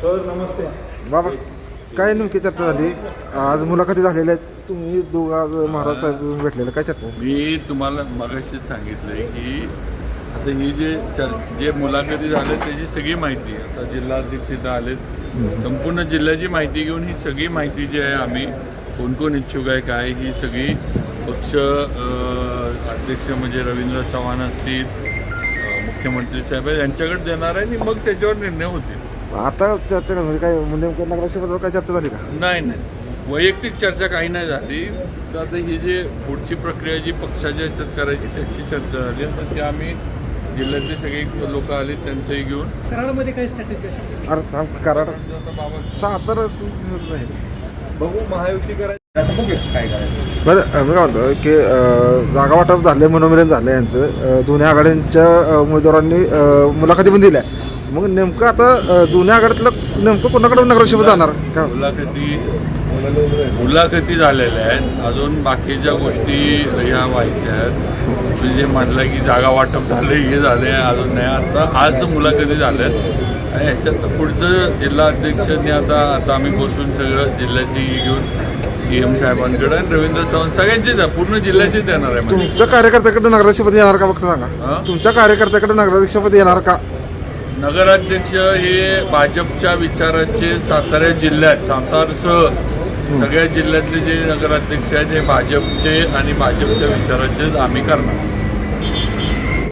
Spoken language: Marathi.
सर नमस्ते. बाबा काय नेमकी चर्चा झाली? आज मुलाखती झालेल्या आहेत. तुम्ही दोघं आज महाराज साहेब भेटलेलं. काय चर्चा मी तुम्हाला मगाशी सांगितलंय की आता ही जे चर जे मुलाखती झाले त्याची सगळी माहिती आता जिल्हाध्यक्ष इथं आलेत. संपूर्ण जिल्ह्याची माहिती घेऊन ही सगळी माहिती जी आहे आम्ही कोण कोण इच्छुक आहे काय ही सगळी पक्ष अध्यक्ष म्हणजे रवींद्र चव्हाण असतील मुख्यमंत्री साहेब यांच्याकडे देणार आहे आणि मग त्याच्यावर निर्णय होतील. आता चर्चा काय म्हणजे काय नेमकं नगराध्यक्षपदावर काय चर्चा झाली का? नाही नाही. वैयक्तिक चर्चा काही नाही झाली. तर आता ही जी पुढची प्रक्रिया जी पक्षाच्या ह्याच्यात करायची त्याची चर्चा झाली. तर ते आम्ही जिल्ह्यातले सगळे लोक आले त्यांचंही घेऊन. कराडामध्ये काय स्ट्रॅटेजी असेल? अरे थांब, कराड. आता बाबा सातारा बघू महायुती करायची आता बघूया काय करायचं बरं मी काय म्हणतो की अं, जागा वाटप झाले मनोमिलन झालं यांचं. अं, दोन्ही आघाड्यांच्या अं, उमेदवारांनी अं, मुलाखती पण दिल्या. मग नेमकं आता अं, दोन्ही आघाड्यातलं नेमकं कोणाकडे नगराध्यक्ष जाणार? काय मुलाखती मुलाखती झालेल्या आहेत. अजून बाकीच्या गोष्टी ह्या व्हायच्या आहेत. तुम्ही जे म्हटलं की जागा वाटप झालं हे झाले अजून नाही. आता आज मुलाखती झाल्यात. आणि ह्याच्यात पुढचं जिल्हा अध्यक्षांनी आता आता आम्ही बसून सगळं जिल्ह्याची घेऊन एम साहेबांकडे आणि रवींद्र चव्हाण सगळ्यांचीच आहे पूर्ण जिल्ह्याचीच येणार आहे म्हणजे. तुमच्या कार्यकर्त्याकडे नगराध्यक्षपद येणार का फक्त हा? सांगा तुमच्या कार्यकर्त्याकडे नगराध्यक्षपद येणार का? नगराध्यक्ष हे भाजपच्या विचाराचे सातारा जिल्ह्यात सातारसह सगळ्या जिल्ह्यातले जे नगराध्यक्ष आहेत हे भाजपचे आणि भाजपच्या विचाराचेच आम्ही करणार.